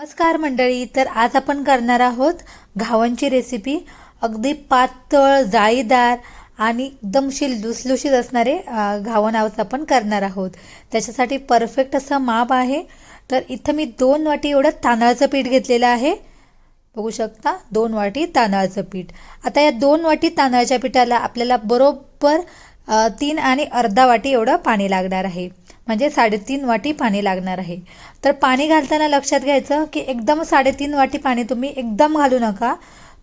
नमस्कार मंडळी तर आज आपण करणार आहोत घावनची रेसिपी अगदी पातळ जाळीदार आणि एकदमशील लुसलुशीत असणारे घावन आज आपण करणार आहोत. त्याच्यासाठी परफेक्ट असं माप आहे. तर इथं मी दोन वाटी एवढं तांदळाचं पीठ घेतलेलं आहे. बघू शकता दोन वाटी तांदळाचं पीठ. आता या दोन वाटी तांदळाच्या पिठाला आपल्याला बरोबर तीन आणि अर्धा वाटी एवढं पाणी लागणार आहे. म्हणजे साडेतीन वाटी पाणी लागणार आहे. तर पाणी घालताना लक्षात घ्यायचं की एकदम साडेतीन वाटी पाणी तुम्ही एकदम घालू नका.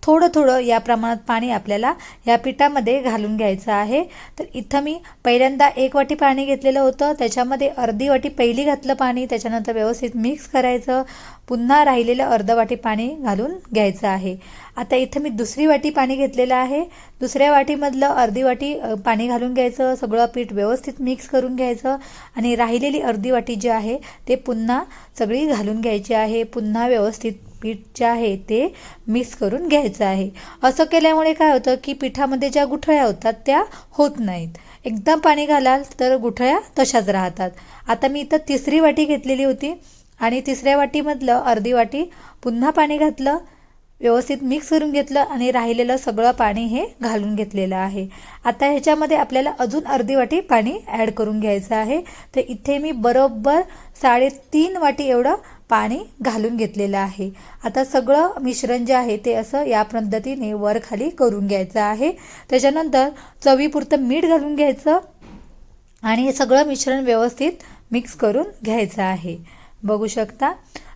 थोडं थोडं या प्रमाणात पाणी आपल्याला या पिठामध्ये घालून घ्यायचं आहे. तर इथं मी पहिल्यांदा एक वाटी पाणी घेतलेलं होतं. त्याच्यामध्ये अर्धी वाटी पहिली घातलं पाणी. त्याच्यानंतर व्यवस्थित मिक्स करायचं. पुन्हा राहिलेलं अर्ध वाटी पाणी घालून घ्यायचं आहे. आता इथं मी दुसरी वाटी पाणी घेतलेलं आहे. दुसऱ्या वाटीमधलं अर्धी वाटी पाणी घालून घ्यायचं. सगळं पीठ व्यवस्थित मिक्स करून घ्यायचं. आणि राहिलेली अर्धी वाटी जी आहे ते पुन्हा सगळी घालून घ्यायची आहे. पुन्हा व्यवस्थित पीठ जे आहे ते मिक्स करून घ्यायचं आहे. असं केल्यामुळे काय होतं की पिठामध्ये ज्या गुठळ्या होतात त्या होत नाहीत. एकदम पाणी घालाल तर गुठळ्या तशाच राहतात. आता मी इथं तिसरी वाटी घेतलेली होती आणि तिसऱ्या वाटीमधलं अर्धी वाटी पुन्हा पाणी घातलं व्यवस्थित मिक्स करून घेतलं आणि राहिलेलं सगळं पाणी हे घालून घेतलेलं आहे. आता ह्याच्यामध्ये आपल्याला अजून अर्धी वाटी पाणी ॲड करून घ्यायचं आहे. तर इथे मी बरोबर साडेतीन वाटी एवढं पाणी घालून घेतलेलं आहे. आता सगळं मिश्रण जे आहे ते असं या पद्धतीने वर खाली करून घ्यायचं आहे. त्याच्यानंतर चवीपुरतं मीठ घालून घ्यायचं आणि हे सगळं मिश्रण व्यवस्थित मिक्स करून घ्यायचं आहे. बघू शकता?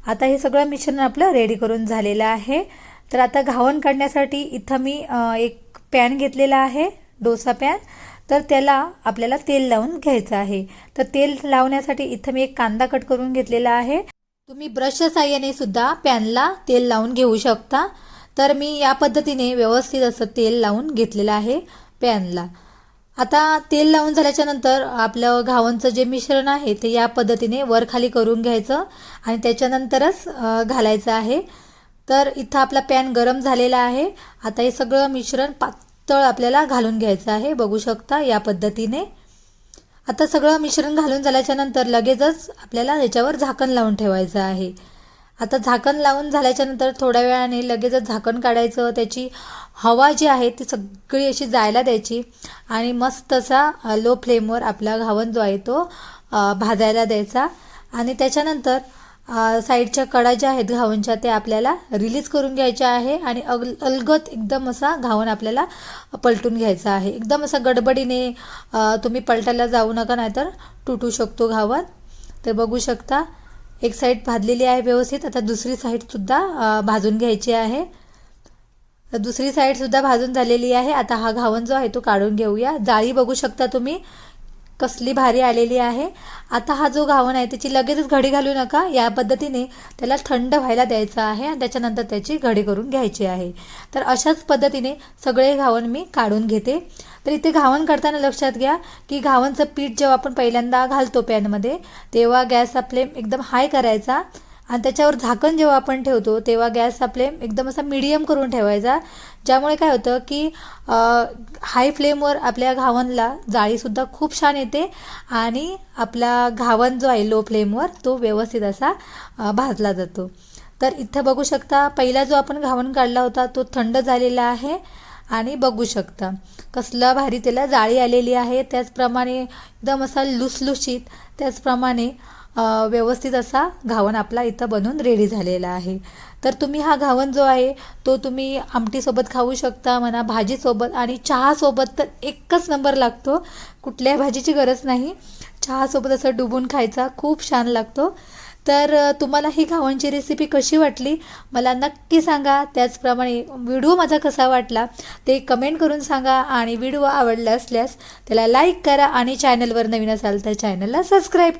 आता हे सगळं मिश्रण आपलं रेडी करून झालेलं आहे. तर आता घावण काढण्यासाठी इथं मी एक पॅन घेतलेला आहे डोसा पॅन. तर त्याला आपल्याला तेल लावून घ्यायचं आहे. तर तेल लावण्यासाठी इथं मी एक कांदा कट करून घेतलेला आहे. तुम्ही ब्रशच्या साह्याने सुद्धा पॅनला तेल लावून घेऊ शकता. तर मी या पद्धतीने व्यवस्थित असं तेल लावून घेतलेलं आहे पॅनला. आता तेल लावून झाल्याच्यानंतर आपलं घावणचं जे मिश्रण आहे ते या पद्धतीने वर खाली करून घ्यायचं आणि त्याच्यानंतरच घालायचं आहे. तर इथं आपला पॅन गरम झालेला आहे. आता हे सगळं मिश्रण पातळ आपल्याला घालून घ्यायचं आहे. बघू शकता या पद्धतीने. आता सगळं मिश्रण घालून झाल्याच्यानंतर लगेचच आपल्याला ह्याच्यावर झाकण लावून ठेवायचं आहे. आता झाकण लावून झाल्याच्यानंतर थोड्या वेळाने लगेचच झाकण काढायचं. त्याची हवा जी आहे ती सगळी अशी जायला द्यायची. आणि मस्त असा लो फ्लेमवर आपला घावन जो आहे तो भाजायला द्यायचा. आणि त्याच्यानंतर साईडच्या कडा ज्या आहेत घावनच्या ते आपल्याला रिलीज करून घ्यायच्या आहे आणि अग अलगत एकदम असा घावन आपल्याला पलटून घ्यायचा आहे. एकदम असा गडबडीने तुम्ही पलटायला जाऊ नका नाहीतर तुटू शकतो घावन. तर बघू शकता एक साईड भाजलेली आहे व्यवस्थित आता दुसरी साईडसुद्धा भाजून घ्यायची आहे. तर दुसरी साईडसुद्धा भाजून झालेली आहे. आता हा घावन जो आहे तो काढून घेऊया. जाळी बघू शकता तुम्ही. कसली भारी आलेली आहे. आता हा जो घावन आहे त्याची लगेचच घडी घालू नका. या पद्धतीने त्याला थंड व्हायला द्यायचं आहे आणि त्याच्यानंतर त्याची घडी करून घ्यायची आहे. तर अशाच पद्धतीने सगळे घावन मी काढून घेते. तर इथे घावन काढताना लक्षात घ्या की घावनचं पीठ जेव्हा आपण पहिल्यांदा घालतो पॅनमध्ये तेव्हा गॅसचा फ्लेम एकदम हाय करायचा. आणि त्याच्यावर झाकण जेव्हा आपण ठेवतो तेव्हा गॅसचा आपले एकदम असा मिडियम करून ठेवायचा. ज्यामुळे काय होतं की हाय फ्लेमवर आपल्या घावनला जाळीसुद्धा खूप छान येते आणि आपला घावन जो आहे लो फ्लेमवर तो व्यवस्थित असा भाजला जातो. तर इथं बघू शकता पहिला जो आपण घावन काढला होता तो थंड झालेला आहे आणि बघू शकता. कसला भारी त्याला जाळी आलेली आहे. त्याचप्रमाणे एकदम असा लुसलुशीत त्याचप्रमाणे व्यवस्थित असा घावन आपला इथं बनून रेडी झालेला आहे. तर तुम्ही हा घावन जो आहे तो तुम्ही आमटीसोबत खाऊ शकता म्हणा भाजीसोबत आणि चहासोबत तर एकच नंबर लागतो. कुठल्याही भाजीची गरज नाही. चहासोबत असं डुबून खायचा खूप छान लागतो. तर तुम्हाला ही घावनची रेसिपी कशी वाटली? मला नक्की सांगा. त्याचप्रमाणे व्हिडिओ माझा कसा वाटला ते कमेंट करून सांगा आणि व्हिडिओ आवडला असल्यास त्याला लाईक करा आणि चॅनलवर नवीन असाल तर चॅनलला सबस्क्राईब